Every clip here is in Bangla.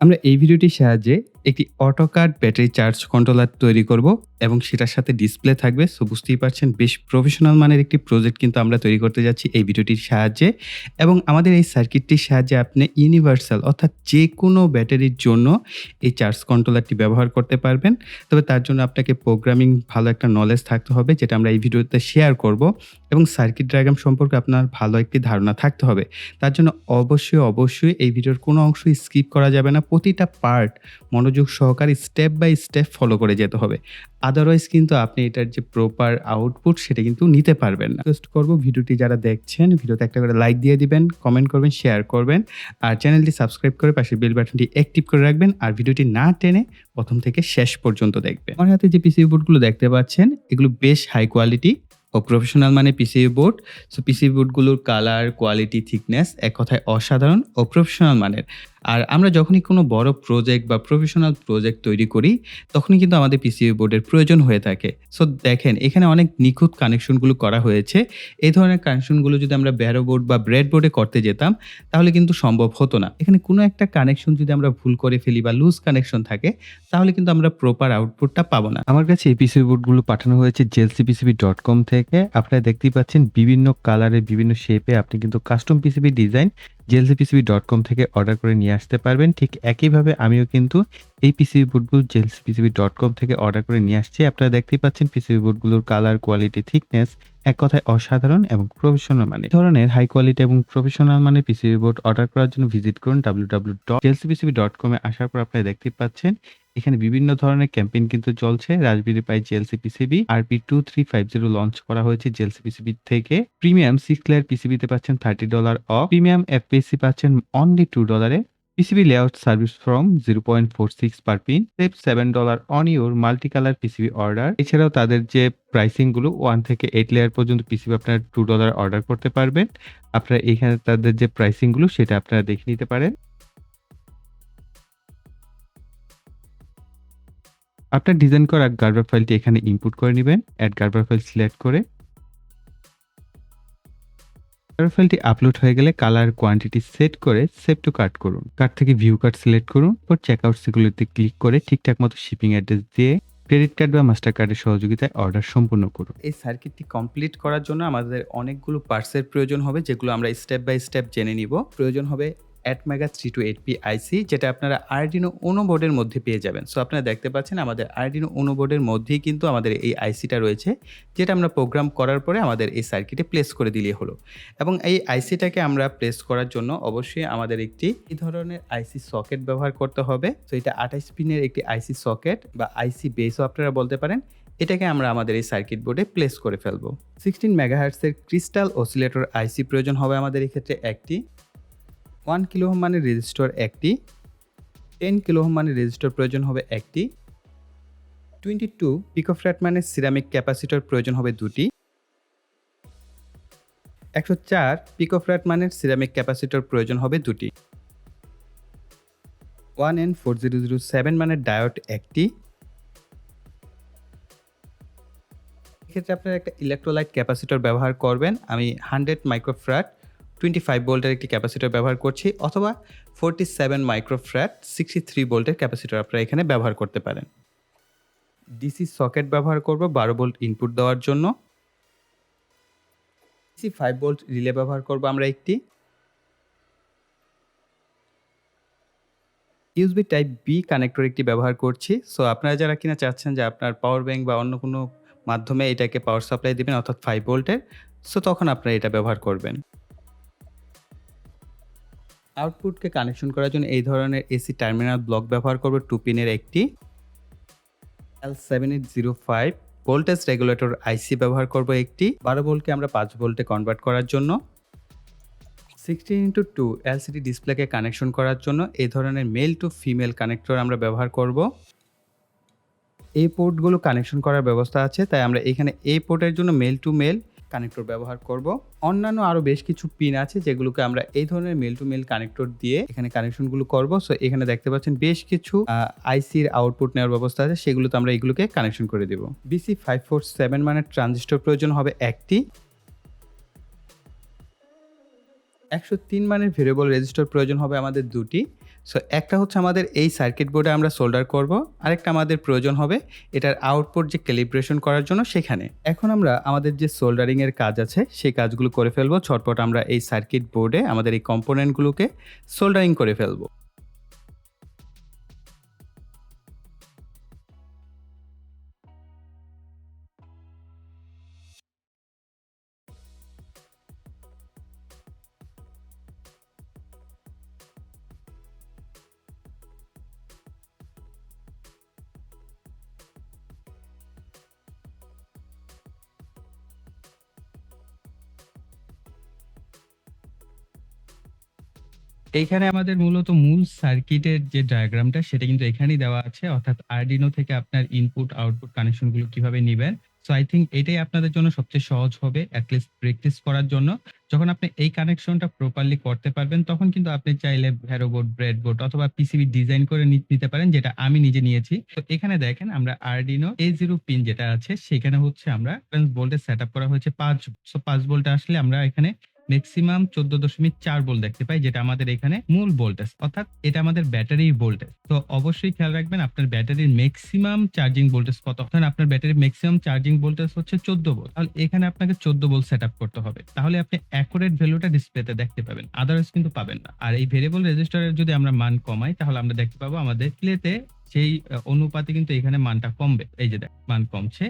আমরা এই ভিডিওটির সাহায্যে একটি অটোকার্ড ব্যাটারি চার্জ কন্ট্রোলার তৈরি করব এবং সেটার সাথে ডিসপ্লে থাকবে। সো বুঝতেই পারছেন, বেশ প্রফেশনাল মানের একটি প্রজেক্ট কিন্তু আমরা তৈরি করতে যাচ্ছি এই ভিডিওটির সাহায্যে। এবং আমাদের এই সার্কিটটির সাহায্যে আপনি ইউনিভার্সাল অর্থাৎ যে কোনো ব্যাটারির জন্য এই চার্জ কন্ট্রোলারটি ব্যবহার করতে পারবেন। তবে তার জন্য আপনাকে প্রোগ্রামিং ভালো একটা নলেজ থাকতে হবে, যেটা আমরা এই ভিডিওতে শেয়ার করব। এবং সার্কিট ডায়াগ্রাম সম্পর্কে আপনার ভালো একটি ধারণা থাকতে হবে। তার জন্য অবশ্যই অবশ্যই এই ভিডিওর কোনো অংশই স্কিপ করা যাবে না। প্রতিটা পার্ট মনোযোগ সহকারে স্টেপ বাই স্টেপ ফলো করে যেতে হবে। আদারওয়াইজ কিন্তু আপনি এটার যে প্রপার আউটপুট সেটা কিন্তু নিতে পারবেন না। রিকোয়েস্ট করব ভিডিওটি যারা দেখছেন, ভিডিওতে একটা করে লাইক দিয়ে দিবেন কমেন্ট করবেন শেয়ার করবেন। আর চ্যানেলটি সাবস্ক্রাইব করে পাশে বেল বাটনটি অ্যাক্টিভ করে রাখবেন। আর ভিডিওটি না টেনে প্রথম থেকে শেষ পর্যন্ত দেখবেন। আমার হাতে যে পিসিবি বোর্ডগুলো দেখতে পাচ্ছেন, এগুলো বেশ হাই কোয়ালিটি ও প্রফেশনাল মানে পিসিবি বোর্ড সো পিসিবি বোর্ডগুলোর কালার কোয়ালিটি থিকনেস এক কথায় অসাধারণ ও প্রফেশনাল মানের। আর আমরা যখনই কোনো বড় প্রজেক্ট বা প্রফেশনাল প্রজেক্ট তৈরি করি, তখনই কিন্তু আমাদের পিসিবি বোর্ডের প্রয়োজন হয়ে থাকে। সো দেখেন, এখানে অনেক নিখুঁত কানেকশনগুলো করা হয়েছে। এই ধরনের কানেকশনগুলো যদি আমরা ব্যারো বোর্ড বা ব্রেড বোর্ডে করতে যেতাম, তাহলে কিন্তু সম্ভব হতো না। এখানে কোনো একটা কানেকশন যদি আমরা ভুল করে ফেলি বা লুজ কানেকশন থাকে, তাহলে কিন্তু আমরা প্রপার আউটপুটটা পাবো না। আমার কাছে এই পিসিবি বোর্ডগুলো পাঠানো হয়েছে জেলসি পিসিবি ডট কম থেকে। আপনারা দেখতেই পাচ্ছেন বিভিন্ন কালারে বিভিন্ন শেপে আপনি কিন্তু custom PCB design JLC PCB dot com থেকে অর্ডার করে নিয়ে আসতে পারবেন। ঠিক একইভাবে আমিও কিন্তু এই PCB JLC PCB dot com থেকে অর্ডার করে নিয়ে আসছি। আপনারা দেখতেই পাচ্ছেন পিসিবি বোর্ডগুলোর কালার কোয়ালিটি থিকনেস এক কথায় অসাধারণ এবং প্রফেশনাল মানে ধরনের হাই কোয়ালিটি এবং প্রফেশনাল মানে পিসিবি বোর্ড অর্ডার করার জন্য ভিজিট করুন W W dot JLCPCB dot কমে আসার পর আপনারা দেখতে পাচ্ছেন এখানে বিভিন্ন ধরনের ক্যাম্পেইন কিন্তু চলছে। Raspberry pi JLC PCB R P two three five zero launch করা হয়েছে জেলসি পিসিবি থেকে। প্রিমিয়াম সিক্স লেয়ার পিসিবিতে পাচ্ছেন thirty dollar off premium FPC পাচ্ছেন অনলি টু ডলারে PCB layout service from zero point four six per pin save seven dollar on your multi colour PCB order এছাড়াও তাদের যে প্রাইসিংগুলো ওয়ান থেকে এইট লেয়ার পর্যন্ত পিসিবি আপনারা টু ডলার অর্ডার করতে পারবেন। আপনারা এখানে তাদের যে প্রাইসিংগুলো, সেটা আপনারা দেখে নিতে পারেন। আপনার ডিজাইন করা গার্বার ফাইলটি এখানে ইনপুট করে নেবেন অ্যাড গার্বার ফাইল সিলেক্ট করে। গার্বার ফাইলটি আপলোড হয়ে গেলে কালার কোয়ান্টিটি সেট করে সেভ টু কাট করুন। কার্ড থেকে ভিউ কার্ড সিলেক্ট করুন পর চেক আউট সিকিউরিটিতে ক্লিক করে ঠিকঠাক মতো শিপিং অ্যাড্রেস দিয়ে ক্রেডিট কার্ড বা মাস্টার কার্ডের সহযোগিতায় অর্ডার সম্পূর্ণ করুন। এই সার্কিটটি কমপ্লিট করার জন্য আমাদের অনেকগুলো পার্টসের প্রয়োজন হবে, যেগুলো আমরা স্টেপ বাই স্টেপ জেনে নিব। প্রয়োজন হবে ATmega three two eight P IC যেটা আপনারা আরডিনো উনো বোর্ডের মধ্যে পেয়ে যাবেন। সো আপনারা দেখতে পাচ্ছেন আমাদের আরডিনো উনো বোর্ডের মধ্যেই কিন্তু আমাদের এই আইসিটা রয়েছে, যেটা আমরা প্রোগ্রাম করার পরে আমাদের এই সার্কিটে প্লেস করে দিলে হলো। এবং এই আইসিটাকে আমরা প্লেস করার জন্য অবশ্যই আমাদের একটি এই ধরনের আইসি সকেট ব্যবহার করতে হবে। তো এটা আঠাইশ পিনের একটি আইসি সকেট বা আইসি বেসও আপনারা বলতে পারেন। এটাকে আমরা আমাদের এই সার্কিট বোর্ডে প্লেস করে ফেলব। সিক্সটিন মেগাহার্টসের ক্রিস্টাল অসিলেটর আইসি প্রয়োজন হবে আমাদের এই ক্ষেত্রে একটি। ওয়ান কিলোহম মানের রেজিস্টর একটি, টেন কিলোহম মানের রেজিস্টর প্রয়োজন হবে একটি, টোয়েন্টি টু পিকোফ্ল্যাট মানের সিরামিক ক্যাপাসিটর প্রয়োজন হবে দুটি, একশো চার পিকোফ্ল্যাট মানের সিরামিক ক্যাপাসিটর প্রয়োজন হবে দুটি, one N four zero zero seven মানের ডায়োড একটি। এক্ষেত্রে আপনারা একটা ইলেকট্রোলাইট ক্যাপাসিটর ব্যবহার করবেন, আমি হান্ড্রেড মাইক্রোফ্র্যাট টোয়েন্টি ফাইভ ভোল্টের একটি ক্যাপাসিটর ব্যবহার করছি, অথবা forty seven microfarad sixty three ভোল্টের ক্যাপাসিটর আপনারা এখানে ব্যবহার করতে পারেন। ডিসি সকেট ব্যবহার করব বারো ভোল্ট ইনপুট দেওয়ার জন্য। ডিসি ফাইভ ভোল্ট রিলে ব্যবহার করব আমরা একটি। ইউএসবি টাইপ বি কানেক্টর একটি ব্যবহার করছি। সো আপনারা যারা কিনা চাচ্ছেন যে আপনার পাওয়ার ব্যাংক বা অন্য কোনো মাধ্যমে এটাকে পাওয়ার সাপ্লাই দেবেন, অর্থাৎ ফাইভ ভোল্টের সো তখন আপনারা এটা ব্যবহার করবেন। আউটপুটকে কানেকশন করার জন্য এই ধরনের এসি টার্মিনাল ব্লক ব্যবহার করব টু পিনের একটি L seven eight zero five voltage regulator IC ব্যবহার করব একটি বারো ভোল্টকে আমরা পাঁচ ভোল্টে কনভার্ট করার জন্য। সিক্সটিন ইন্টু টু এলসিডি ডিসপ্লেকে কানেকশন করার জন্য এই ধরনের মেল টু ফিমেল কানেক্টর আমরা ব্যবহার করব। এই পোর্টগুলো কানেকশন করার ব্যবস্থা আছে, তাই আমরা এখানে এই পোর্টের জন্য মেল টু মেল কানেক্টর ব্যবহার করব। অন্যান্য আরও বেশ কিছু পিন আছে যেগুলোকে আমরা এই ধরনের মেল টু মেল কানেক্টর দিয়ে এখানে কানেকশনগুলো করব। সো এখানে দেখতে পাচ্ছেন বেশ কিছু আইসির আউটপুট নেওয়ার ব্যবস্থা আছে। সেগুলোতে আমরা এগুলোকে কানেকশন করে দেব। বিসি ফাইভ ফোর সেভেন মানের ট্রানজিস্টর প্রয়োজন হবে একটি। একশো তিন মানের ভেরিয়েবল রেজিস্টার প্রয়োজন হবে আমাদের দুটি। সো একটা হচ্ছে আমাদের এই সার্কিট বোর্ডে আমরা সোল্ডার করব, আরেকটা আমাদের প্রয়োজন হবে এটার আউটপুট যে ক্যালিব্রেশন করার জন্য সেখানে। এখন আমরা আমাদের যে সোল্ডারিংয়ের কাজ আছে, সেই কাজগুলো করে ফেলব, ছটপট আমরা এই সার্কিট বোর্ডে আমাদের এই কম্পোনেন্টগুলোকে সোল্ডারিং করে ফেলব। এইখানে আমাদের মূলত মূল সার্কিটের যে ডায়াগ্রামটা সেটা কিন্তু এখানেই দেওয়া আছে। অর্থাৎ আরডিনো থেকে আপনার ইনপুট আউটপুট কানেকশনগুলো কীভাবে নিবেন। সো আই থিঙ্ক এটাই আপনাদের জন্য সবচেয়ে সহজ হবে অ্যাটলিস্ট প্র্যাকটিস করার জন্য। যখন আপনি এই কানেকশনটা প্রপারলি করতে পারবেন, তখন কিন্তু আপনি চাইলে ভ্যারো বোর্ড ব্রেড বোর্ড অথবা পিসিবি ডিজাইন করে নিতে পারেন, যেটা আমি নিজে নিয়েছি। তো এখানে দেখেন আমরা আরডিনো এ জিরো পিন যেটা আছে, সেখানে হচ্ছে আমরা ভোল্টেজ সেট আপ করা হয়েছে পাঁচ সো পাঁচ ভোল্ট আসলে আমরা এখানে ম্যাক্সিমাম চোদ্দ দশমিক চার ভোল্ট দেখতে পাই, যেটা আমাদের এখানে মূল ভোল্টেজ অর্থাৎ এটা আমাদের ব্যাটারির ভোল্টেজ তো অবশ্যই খেয়াল রাখবেন, আপনার ব্যাটারির ম্যাক্সিমাম চার্জিং ভোল্টেজ কত? আপনার ব্যাটারির ম্যাক্সিমাম চার্জিং ভোল্টেজ হচ্ছে চোদ্দ ভোল্ট তাহলে এখানে আপনাকে চোদ্দ ভোল্ট সেট আপ করতে হবে। তাহলে আপনি অ্যাকুরেট ভ্যালুটা ডিসপ্লেতে দেখতে পাবেন। আদারওয়াইজ কিন্তু পাবেন না। আর এই ভেরিয়েবল রেজিস্টারের যদি আমরা মান কমাই, তাহলে আমরা দেখতে পাবো আমাদের প্লেতে সেই অনুপাতে কিন্তু এখানে মানটা কমবে। এই যে দেখ, মান কমছে।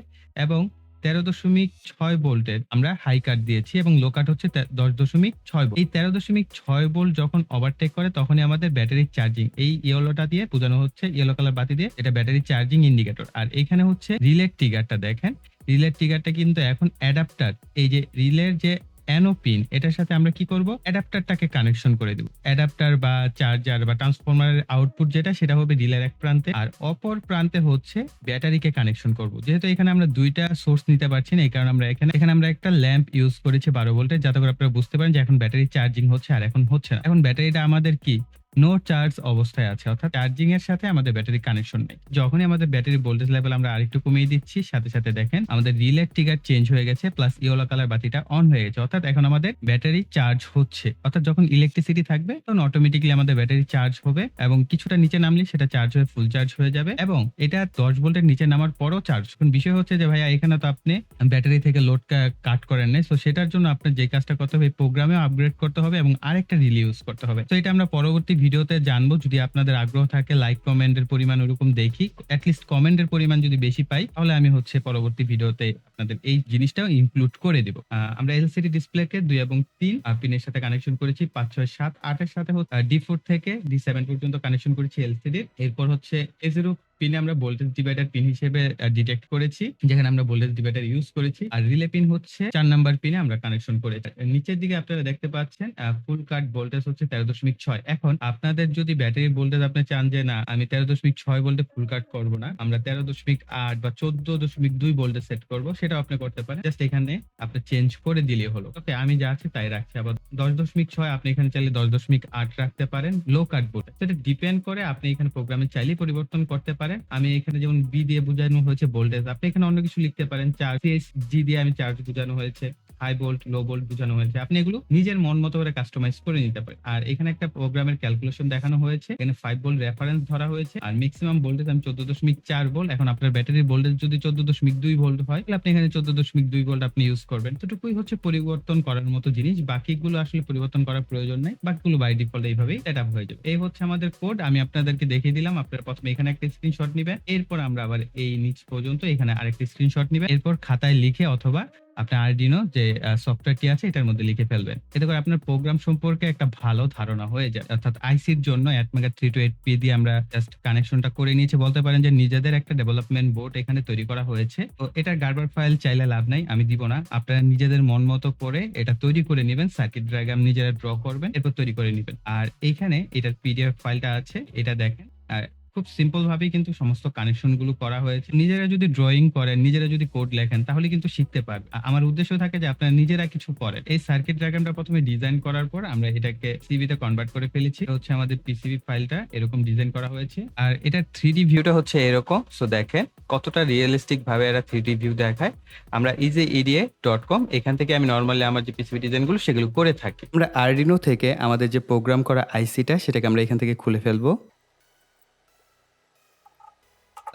এবং তেরো দশমিক ছয় ভোল্টের আমরা হাই কাট দিয়েছি এবং লো কাট হচ্ছে দশ দশমিক ছয় এই তেরো দশমিক ছয় ভোল্ট যখন ওভারটেক করে, তখনই আমাদের ব্যাটারি চার্জিং এই ইয়েলোটা দিয়ে বোঝানো হচ্ছে ইয়েলো কালার বাতি দিয়ে এটা ব্যাটারি চার্জিং ইন্ডিকেটর আর এখানে হচ্ছে রিলের ট্রিগারটা দেখেন। রিলের ট্রিগারটা কিন্তু এখন অ্যাডাপ্টার এই যে রিলের যে অ্যানো পিন এটার সাথে আমরা কি করব? অ্যাডাপ্টারটাকে কানেকশন করে দেব। অ্যাডাপ্টার বা চার্জার বা ট্রান্সফরমারের আউটপুট যেটা, সেটা হবে রিলের এক প্রান্তে। আর অপর প্রান্তে হচ্ছে ব্যাটারিকে কানেকশন করব। যেহেতু এখানে আমরা দুইটা সোর্স নিতে পারছি না, এই কারণে আমরা এখানে এখানে আমরা একটা ল্যাম্প ইউজ করেছি বারো ভোল্টের যাতে করে আপনারা বুঝতে পারেন যে এখন ব্যাটারি চার্জিং হচ্ছে আর এখন হচ্ছে না। এখন ব্যাটারিটা আমাদের কি? নো চার্জ অবস্থায় আছে, অর্থাৎ চার্জিং এর সাথে আমাদের ব্যাটারি কানেকশন নেই। যখনই আমাদের ব্যাটারি ভোল্টেজ লেভেল আমরা আরেকটু কমিয়ে দিচ্ছি, সাথে সাথে দেখেন আমাদের রিলে ট্রিগার চেঞ্জ হয়ে গেছে প্লাস ইয়েলো কালার বাতিটা অন হয়ে গেছে। অর্থাৎ এখন আমাদের ব্যাটারি চার্জ হচ্ছে। অর্থাৎ যখন ইলেকট্রিসিটি থাকবে, তখন অটোমেটিকলি আমাদের ব্যাটারি চার্জ হবে এবং কিছুটা নিচে নামলে সেটা চার্জ হয়ে ফুল চার্জ হয়ে যাবে এবং এটা দশ ভোল্টের নিচে নামার পরও চার্জ এখন বিষয় হচ্ছে যে ভাইয়া, এখানে তো আপনি ব্যাটারি থেকে লোড কাট করেন নাই তো সেটার জন্য আপনার যে কাজটা করতে হবে প্রোগ্রামে আপগ্রেড করতে হবে এবং আরেকটা রিলি ইউজ করতে হবে। তো এটা আমরা পরবর্তী ভিডিওতে জানব, যদি আপনাদের আগ্রহ থাকে লাইক কমেন্টের পরিমাণ ওরকম দেখি অ্যাটলিস্ট কমেন্টের পরিমাণ যদি বেশি পাই, তাহলে আমি হচ্ছে পরবর্তী ভিডিওতে আপনাদের এই জিনিসটাও ইনক্লুড করে দিব। আমরা এলসিডি ডিসপ্লেকে দুই এবং তিন পিনের সাথে কানেকশন করেছি, পাঁচ, ছয়, সাত, আটের সাথে ডি ফোর থেকে ডি সেভেন পর্যন্ত কানেকশন করেছি এলসিডি এরপর হচ্ছে এ জিরো পিনে আমরা ভোল্টেজ ডিভাইডার পিন হিসেবে ডিটেক্ট করেছি, যেখানে আমরা ভোল্টেজ ডিভাইডার ইউজ করেছি। আর রিলে পিন হচ্ছে চার নাম্বার পিনে আমরা কানেকশন করেছি নিচের দিকে আপনারা দেখতে পাচ্ছেন ফুল কাট ভোল্টেজ হচ্ছে তেরো দশমিক ছয়। এখন আপনাদের যদি ব্যাটারি ভোল্টেজ আপনি চান যে, না, আমি তেরো দশমিক ছয় ভোল্টে ফুল কাট করব না, আমরা তেরো দশমিক আট বা চোদ্দ দশমিক দুই ভোল্টে সেট করব, সেটাও আপনি করতে পারেন। জাস্ট এখানে আপনি চেঞ্জ করে দিলে হলো। ওকে, আমি যা আছে তাই রাখছি। আবার দশ দশমিক ছয় আপনি এখানে চাইলে দশ দশমিক আট রাখতে পারেন লো কাট ভোল্টেজ সেটা ডিপেন্ড করে আপনি এখানে প্রোগ্রামে চাইলে পরিবর্তন করতে পারেন। আমি এখানে যেমন বি দিয়ে বোঝানো হয়েছে ভোল্টেজ আপনি এখানে অন্য কিছু লিখতে পারেন চার্জ জি দিয়ে আমি চার্জ বোঝানো হয়েছে। হাই ভোল্ট লো ভোল্ট বোঝানো হয়েছে। আপনি এগুলো নিজের মন মতো করে কাস্টমাইজ করে নিতে পারেন। আর এখানে একটা প্রোগ্রামের ক্যালকুলেশন দেখানো হয়েছে। এখানে ফাইভ ভোল্ট রেফারেন্স ধরা হয়েছে। আর ম্যাক্সিমাম ভোল্টেজ আমি চোদ্দ দশমিক চার ভোল্ট এখন আপনার ব্যাটারির ভোল্টেজ যদি চোদ্দ দশমিক দুই ভোল্ট হয়, তাহলে আপনি এখানে চোদ্দ দশমিক দুই ভোল্ট আপনি ইউজ করবেন। এতটুকুই হচ্ছে পরিবর্তন করার মতো জিনিস। বাকিগুলো আসলে পরিবর্তন করার প্রয়োজন নেই। বাকিগুলো বাই ডিফল্ট এইভাবেই সেট আপ হয়ে যাবে। এই হচ্ছে আমাদের কোড আমি আপনাদেরকে দেখিয়ে দিলাম। আপনারা প্রথমে এখানে একটা স্ক্রিনশট নিবেন। এরপর আমরা আবার এই নিচ পর্যন্ত এখানে আরেকটি স্ক্রিনশট নিবেন। এরপর খাতায় লিখে অথবা আপনার আরডিনো যে সফটওয়্যারটি আছে, এটার মধ্যে লিখে ফেলবেন। এতে করে আপনার প্রোগ্রাম সম্পর্কে একটা ভালো ধারণা হয়ে যায়। অর্থাৎ আইসির জন্য ATmega three two eight P দিয়ে আমরা জাস্ট কানেকশনটা করে নিয়েছি। বলতে পারেন যে, নিজেদের একটা ডেভেলপমেন্ট বোর্ড এখানে তৈরি করা হয়েছে। তো এটার গার্বার ফাইল চাইলে লাভ নাই, আমি দিব না। আপনারা নিজেদের মন মতো করে এটা তৈরি করে নেবেন। সার্কিট ডায়াগ্রাম নিজেরা ড্র করবেন, এরপর তৈরি করে নেবেন। আর এইখানে এটার পিডিএফ ফাইলটা আছে, এটা দেখেন। আর খুব সিম্পল ভাবেই কিন্তু সমস্ত কানেকশনগুলো করা হয়েছে। নিজেরা যদি ড্রয়িং করেন, নিজেরা যদি কোড লেখেন, তাহলে কিন্তু শিখতে পারবে। আমার উদ্দেশ্য থাকে যে আপনারা নিজেরা কিছু করেন। এই সার্কিট ডায়াগ্রামটা প্রথমে ডিজাইন করার পর আমরা এটাকে সিবি তে কনভার্ট করে ফেলেছি। হচ্ছে আমাদের পিসিবি ফাইলটা এরকম ডিজাইন করা হয়েছে। আর এটা থ্রি ভিউটা হচ্ছে এরকম। সো দেখেন কতটা রিয়েলিস্টিক ভাবে এরা থ্রি ভিউ দেখায়। আমরা ইজি ইডিএ ডট কম এখান থেকে আমি নর্মালি আমার যে পিসিবি ডিজাইনগুলো সেগুলো করে থাকি। আমরা আরডিনো থেকে আমাদের যে প্রোগ্রাম করা আইসিটা সেটাকে আমরা এখান থেকে খুলে ফেলব।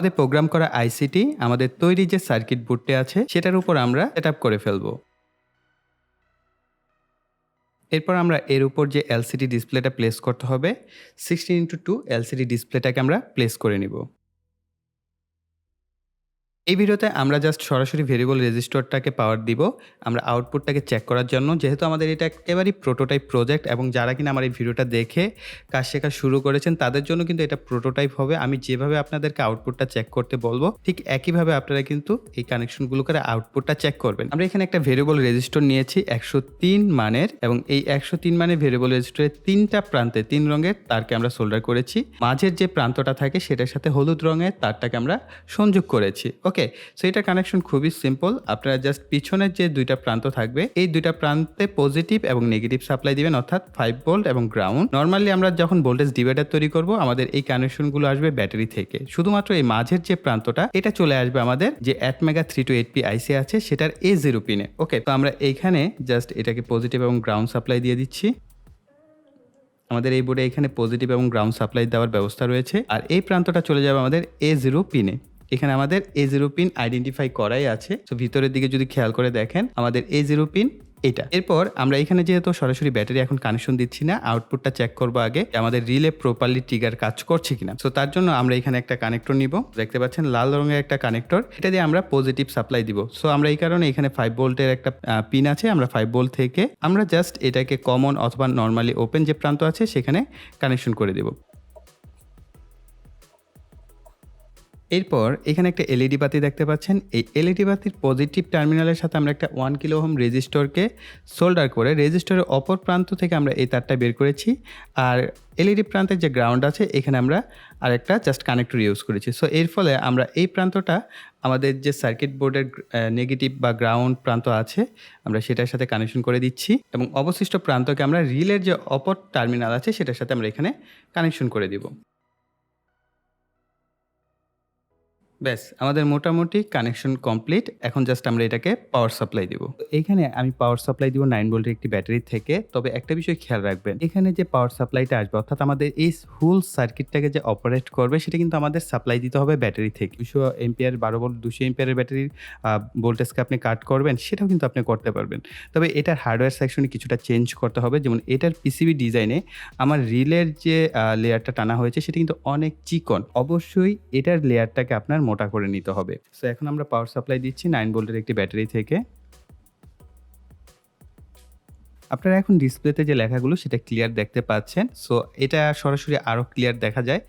আমাদের প্রোগ্রাম করা আইসিটি আমাদের তৈরি যে সার্কিট বোর্ডটি আছে, সেটার উপর আমরা সেট করে ফেলব। এরপর আমরা এর উপর যে এলসিডি ডিসপ্লেটা প্লেস করতে হবে, সিক্সটিন ইন্টু টু এলসিডি ডিসপ্লেটাকে আমরা প্লেস করে নিব। এই ভিডিওতে আমরা জাস্ট সরাসরি ভেরিয়েবল রেজিস্টরটাকে পাওয়ার দিব। আমরা আউটপুটটাকে চেক করার জন্য। যেহেতু আমাদের এটা একেবারেই প্রোটোটাইপ প্রজেক্ট এবং যারা কিনা আমার এই ভিডিওটা দেখে কাজ শেখা শুরু করেছেন, তাদের জন্য কিন্তু এটা প্রোটোটাইপ হবে। আমি যেভাবে আপনাদেরকে আউটপুটটা চেক করতে বলব, ঠিক একইভাবে আপনারা কিন্তু এই কানেকশনগুলো করে আউটপুটটা চেক করবেন। আমরা এখানে একটা ভেরিয়েবল রেজিস্টর নিয়েছি, একশো তিন মানের এবং এই একশো তিন মানের ভেরিয়েবল রেজিস্টরের তিনটা প্রান্তে, তিন রঙের তারকে আমরা সোল্ডার করেছি। মাঝের যে প্রান্তটা থাকে, সেটার সাথে হলুদ রঙের তারটাকে আমরা সংযোগ করেছি। ওকে সো এটা কানেকশন খুবই সিম্পল আপনারা জাস্ট পিছনের যে দুইটা প্রান্ত থাকবে, এই দুইটা প্রান্তে পজিটিভ এবং নেগেটিভ সাপ্লাই দিবেন, অর্থাৎ ফাইভ ভোল্ট এবং গ্রাউন্ড নর্মালি আমরা যখন ভোল্টেজ ডিভাইডার তৈরি করব, আমাদের এই কানেকশনগুলো আসবে ব্যাটারি থেকে। শুধুমাত্র এই মাঝের যে প্রান্তটা, এটা চলে আসবে আমাদের যে ATmega three two eight P IC আছে, সেটার এ জিরো পিনে ওকে তো আমরা এইখানে জাস্ট এটাকে পজিটিভ এবং গ্রাউন্ড সাপ্লাই দিয়ে দিচ্ছি। আমাদের এই বোর্ডে এখানে পজিটিভ এবং গ্রাউন্ড সাপ্লাই দেওয়ার ব্যবস্থা রয়েছে। আর এই প্রান্তটা চলে যাবে আমাদের এ জিরো পিনে এখানে আমাদের এ জিরো পিন আইডেন্টিফাই করাই আছে। তো ভিতরের দিকে যদি খেয়াল করে দেখেন, আমাদের এ জিরো পিন এটা। এরপর আমরা এখানে যেহেতু সরাসরি ব্যাটারি এখন কানেকশন দিচ্ছি না আউটপুটটা চেক করব আগে আমাদের রিলে প্রপারলি ট্রিগার কাজ করছে কিনা। তো তার জন্য আমরা এখানে একটা কানেক্টর নিব। দেখতে পাচ্ছেন, লাল রঙের একটা কানেক্টর এটা দিয়ে আমরা পজিটিভ সাপ্লাই দিব। সো আমরা এই কারণে এখানে ফাইভ ভোল্টের একটা পিন আছে। আমরা ফাইভ ভোল্ট থেকে আমরা জাস্ট এটাকে কমন অথবা নর্মালি ওপেন যে প্রান্ত আছে, সেখানে কানেকশন করে দেব। এরপর এখানে একটা এলইডি বাতি দেখতে পাচ্ছেন। এই এলইডি বাতির পজিটিভ টার্মিনালের সাথে আমরা একটা ওয়ান কিলো হোম রেজিস্টরকে সোল্ডার করে রেজিস্টরের অপর প্রান্ত থেকে আমরা এই তারটা বের করেছি। আর এলইডি প্রান্তের যে গ্রাউন্ড আছে, এখানে আমরা আরেকটা জাস্ট কানেক্টর ইউজ করেছি। সো এর ফলে আমরা এই প্রান্তটা আমাদের যে সার্কিট বোর্ডের নেগেটিভ বা গ্রাউন্ড প্রান্ত আছে, আমরা সেটার সাথে কানেকশন করে দিচ্ছি। এবং অবশিষ্ট প্রান্তকে আমরা রিলের যে অপর টার্মিনাল আছে, সেটার সাথে আমরা এখানে কানেকশন করে দিব। ব্যাস আমাদের মোটামুটি কানেকশন কমপ্লিট এখন জাস্ট আমরা এটাকে পাওয়ার সাপ্লাই দিব। এখানে আমি পাওয়ার সাপ্লাই দিব নাইন ভোল্টের একটি ব্যাটারি থেকে। তবে একটা বিষয় খেয়াল রাখবেন, এখানে যে পাওয়ার সাপ্লাইটা আসবে, অর্থাৎ আমাদের এই হুল সার্কিটটাকে যে অপারেট করবে, সেটা কিন্তু আমাদের সাপ্লাই দিতে হবে ব্যাটারি থেকে। দুশো এমপিআর বারো ভোল্ট দুশো এমপিআরের ব্যাটারির ভোল্টেজকে আপনি কাট করবেন, সেটাও কিন্তু আপনি করতে পারবেন। তবে এটার হার্ডওয়্যার সেকশনে কিছুটা চেঞ্জ করতে হবে। যেমন এটার পিসিবি ডিজাইনে আমার রিলের যে লেয়ারটা টানা হয়েছে, সেটা কিন্তু অনেক চিকন। অবশ্যই এটার লেয়ারটাকে আপনার মোটা করে নিতে হবে। সো এখন আমরা পাওয়ার সাপ্লাই দিচ্ছি নাইন ভোল্টের একটি ব্যাটারি থেকে। আপনারা এখন ডিসপ্লেতে যে লেখাগুলো সেটা ক্লিয়ার দেখতে পাচ্ছেন। সো এটা সরাসরি আরও ক্লিয়ার দেখা যায়।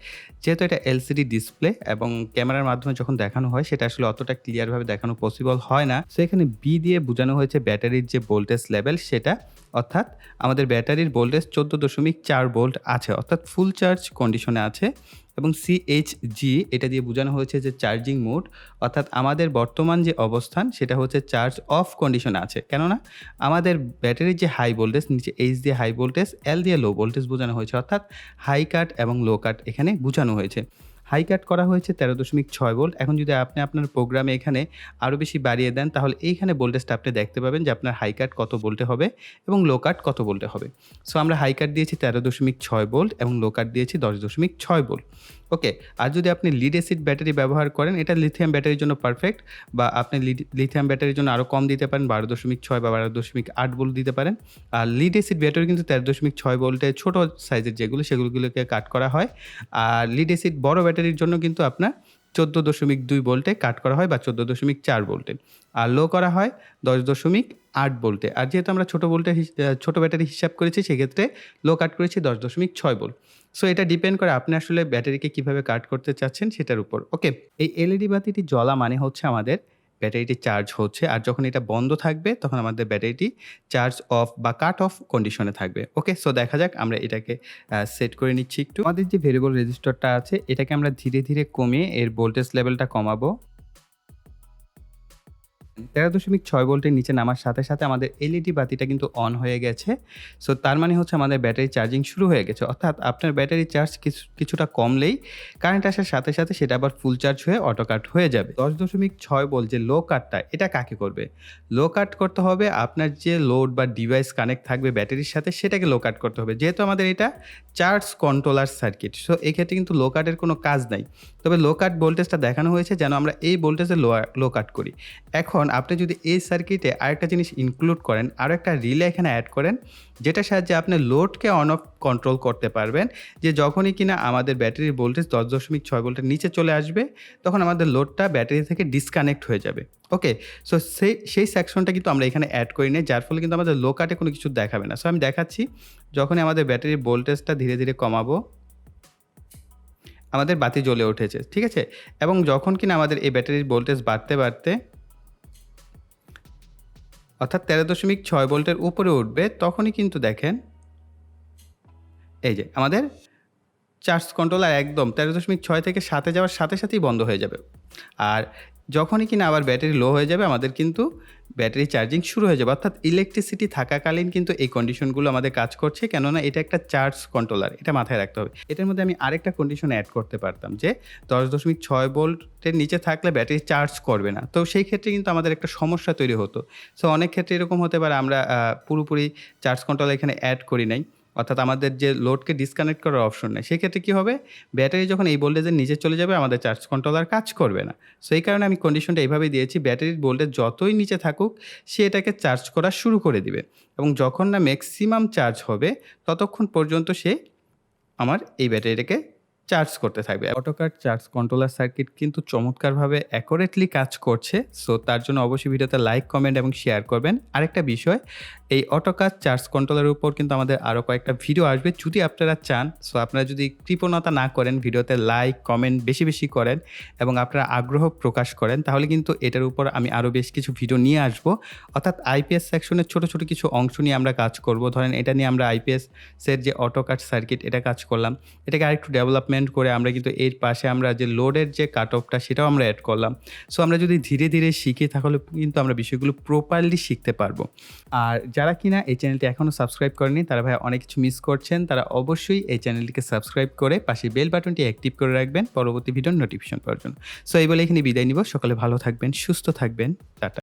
যেহেতু এটা এলসিডি ডিসপ্লে এবং ক্যামেরার মাধ্যমে যখন দেখানো হয়, সেটা আসলে অতটা ক্লিয়ারভাবে দেখানো পসিবল হয় না। সো এখানে বি দিয়ে বোঝানো হয়েছে ব্যাটারির যে ভোল্টেজ লেভেল সেটা। অর্থাৎ আমাদের ব্যাটারির ভোল্টেজ চোদ্দ দশমিক চার ভোল্ট আছে। অর্থাৎ ফুল চার্জ কন্ডিশনে আছে। এবং সিএইচজি এটা দিয়ে বোঝানো হয়েছে যে চার্জিং মোড অর্থাৎ আমাদের বর্তমান যে অবস্থান সেটা হচ্ছে চার্জ অফ কন্ডিশনে আছে। কেননা আমাদের ব্যাটারির যে হাই ভোল্টেজ নিচে এইচ দিয়ে হাই ভোল্টেজ এল দিয়ে লো ভোল্টেজ বোঝানো হয়েছে। অর্থাৎ হাই কাট এবং লো কাট এখানে বোঝানো হয়েছে। হাই কাট করা হয়েছে তেরো দশমিক ছয় ভোল্ট এখন যদি আপনি আপনার প্রোগ্রামে এখানে আরও বেশি বাড়িয়ে দেন, তাহলে এইখানে ভোল্টেজটা আপনি দেখতে পাবেন যে আপনার হাই কাট কত ভোল্টে হবে এবং লো কাট কত ভোল্টে হবে। সো আমরা হাই কাট দিয়েছি তেরো দশমিক ছয় ভোল্ট এবং লো কাট দিয়েছি দশ দশমিক ছয় ভোল্ট ওকে, আর যদি আপনি লিড অ্যাসিড ব্যাটারি ব্যবহার করেন, এটা লিথিয়াম ব্যাটারির জন্য পারফেক্ট বা আপনি লিথিয়াম ব্যাটারির জন্য আরও কম দিতে পারেন, বারো দশমিক ছয় বা বারো দশমিক আট ভোল্ট দিতে পারেন। আর লিড অ্যাসিড ব্যাটারি কিন্তু তেরো দশমিক ছয় ভোল্টে ছোটো সাইজের যেগুলো, সেগুলোগুলোকে কাট করা হয়। আর লিড অ্যাসিড বড় ব্যাটারির জন্য কিন্তু আপনার চোদ্দ দশমিক দুই বোল্টে কাট করা হয়, বা চোদ্দ দশমিক চার বোল্টে আর লো করা হয় দশ দশমিক আট বোল্টে আর যেহেতু আমরা ছোটো ভোল্টের ছোটো ব্যাটারি হিসাব করেছি, সেক্ষেত্রে লো কাট করেছি দশ দশমিক ছয় ভোল্ট সো এটা ডিপেন্ড করে আপনি আসলে ব্যাটারিকে কীভাবে কাট করতে চাচ্ছেন সেটার উপর। ওকে এই এলইডি বাতিটি জ্বলা মানে হচ্ছে আমাদের ব্যাটারিটি চার্জ হচ্ছে। আর যখন এটা বন্ধ থাকবে, তখন আমাদের ব্যাটারিটি চার্জ অফ বা কাট অফ কন্ডিশনে থাকবে। ওকে সো দেখা যাক, আমরা এটাকে সেট করে নিচ্ছি একটু। আমাদের যে ভেরিয়েবল রেজিস্টারটা আছে, এটাকে আমরা ধীরে ধীরে কমিয়ে এর ভোল্টেজ লেভেলটা কমাবো। তেরো দশমিক ছয় ভোল্টের নিচে নামার সাথে সাথে আমাদের এলইডি বাতিটা কিন্তু অন হয়ে গেছে। সো তার মানে হচ্ছে আমাদের ব্যাটারি চার্জিং শুরু হয়ে গেছে। অর্থাৎ আপনার ব্যাটারি চার্জ কিছু, কিছুটা কমলেই কারেন্ট আসার সাথে সাথে সেটা আবার ফুল চার্জ হয়ে অটো কাট হয়ে যাবে। দশ দশমিক ছয় ভোল্ট যে লো কাটটা এটা কাকে করবে? লো কাট করতে হবে, আপনার যে লোড বা ডিভাইস কানেক্ট থাকবে ব্যাটারির সাথে সেটাকে লো কাট করতে হবে। যেহেতু আমাদের এটা চার্জ কন্ট্রোলার সার্কিট সো এক্ষেত্রে কিন্তু লো কাটের কোনো কাজ নাই। তবে লো কাট ভোল্টেজটা দেখানো হয়েছে যেন আমরা এই ভোল্টেজে লো লো কাট করি। এখন আপনি যদি এই সার্কিটে আরেকটা জিনিস ইনক্লুড করেন আরও একটা রিলে এখানে অ্যাড করেন, যেটার সাহায্যে আপনি লোডকে অন অফ কন্ট্রোল করতে পারবেন, যে যখনই কিনা আমাদের ব্যাটারির ভোল্টেজ দশ দশমিক ছয় ভোল্টের নিচে চলে আসবে, তখন আমাদের লোডটা ব্যাটারি থেকে ডিসকানেক্ট হয়ে যাবে। ওকে সো সেই সেই সেকশনটা কিন্তু আমরা এখানে অ্যাড করি নিই, যার ফলে কিন্তু আমাদের লো কাটে কোনো কিছু দেখাবে না। সো আমি দেখাচ্ছি, যখনই আমাদের ব্যাটারির ভোল্টেজটা ধীরে ধীরে কমাবো, আমাদের বাতি জ্বলে উঠেছে, ঠিক আছে? এবং যখন কিনা আমাদের এই ব্যাটারির ভোল্টেজ বাড়তে বাড়তে অর্থাৎ তেরো দশমিক ছয় ভোল্টের উপরে উঠবে, তখনই কিন্তু দেখেন, এই যে আমাদের চার্জ কন্ট্রোলার একদম তেরো দশমিক ছয় থেকে সাতে যাওয়ার সাথে সাথেই বন্ধ হয়ে যাবে। আর যখনই কিনা আবার ব্যাটারি লো হয়ে যাবে, আমাদের কিন্তু ব্যাটারি চার্জিং শুরু হয়ে যাবে। অর্থাৎ ইলেকট্রিসিটি থাকাকালীন কিন্তু এই কন্ডিশনগুলো আমাদের কাজ করছে, কেননা এটা একটা চার্জ কন্ট্রোলার এটা মাথায় রাখতে হবে। এটার মধ্যে আমি আরেকটা কন্ডিশন অ্যাড করতে পারতাম যে, দশ দশমিক ছয় ভোল্টের নিচে থাকলে ব্যাটারি চার্জ করবে না। তো সেই ক্ষেত্রে কিন্তু আমাদের একটা সমস্যা তৈরি হতো। সো অনেক ক্ষেত্রে এরকম হতে পারে, আমরা পুরোপুরি চার্জ কন্ট্রোলার এখানে অ্যাড করি নাই। অর্থাৎ আমাদের যে লোডকে ডিসকানেক্ট করার অপশন নেই, সেক্ষেত্রে কী হবে? ব্যাটারি যখন এই ভোল্টেজের নিচে চলে যাবে, আমাদের চার্জ কন্ট্রোলার কাজ করবে না। সেই কারণে আমি কন্ডিশনটা এইভাবেই দিয়েছি, ব্যাটারির ভোল্টেজ যতই নিচে থাকুক, সে এটাকে চার্জ করা শুরু করে দিবে। এবং যখন না ম্যাক্সিমাম চার্জ হবে, ততক্ষণ পর্যন্ত সে আমার এই ব্যাটারিটাকে চার্জ করতে থাকবে। অটোকার চার্জ কন্ট্রোলার সার্কিট কিন্তু চমৎকারভাবে অ্যাকোরেটলি কাজ করছে। সো তার জন্য অবশ্যই ভিডিওতে লাইক কমেন্ট এবং শেয়ার করবেন। আরেকটা বিষয়, এই অটোকার চার্জ কন্ট্রোলারের উপর কিন্তু আমাদের আরও কয়েকটা ভিডিও আসবে। যদি আপনারা চান সো আপনারা যদি কৃপণতা না করেন, ভিডিওতে লাইক কমেন্ট বেশি বেশি করেন এবং আপনারা আগ্রহ প্রকাশ করেন, তাহলে কিন্তু এটার উপর আমি আরও বেশ কিছু ভিডিও নিয়ে আসব। অর্থাৎ আইপিএস সেকশনের ছোট ছোট কিছু অংশ নিয়ে আমরা কাজ করব। ধরেন এটা নিয়ে আমরা আইপিএস সের যে অটোকাট সার্কিট এটা কাজ করলাম। এটাকে আরেকটু ডেভেলপমেন্ট করে আমরা কিন্তু এর পাশে আমরা যে লোডের যে কাট অফটা সেটাও আমরা অ্যাড করলাম। সো আমরা যদি ধীরে ধীরে শিখি তাহলে কিন্তু আমরা বিষয়গুলো প্রপারলি শিখতে পারব। আর যারা কিনা এই চ্যানেলটি এখনও সাবস্ক্রাইব করেনি তারা ভাই অনেক কিছু মিস করছেন, তারা অবশ্যই এই চ্যানেলটিকে সাবস্ক্রাইব করে পাশে বেল বাটনটি অ্যাক্টিভ করে রাখবেন, পরবর্তী ভিডিওর নোটিফিকেশন পাওয়ার জন্য। সো এই বলে এখানে বিদায় নিব। সকালে ভালো থাকবেন, সুস্থ থাকবেন। টাটা।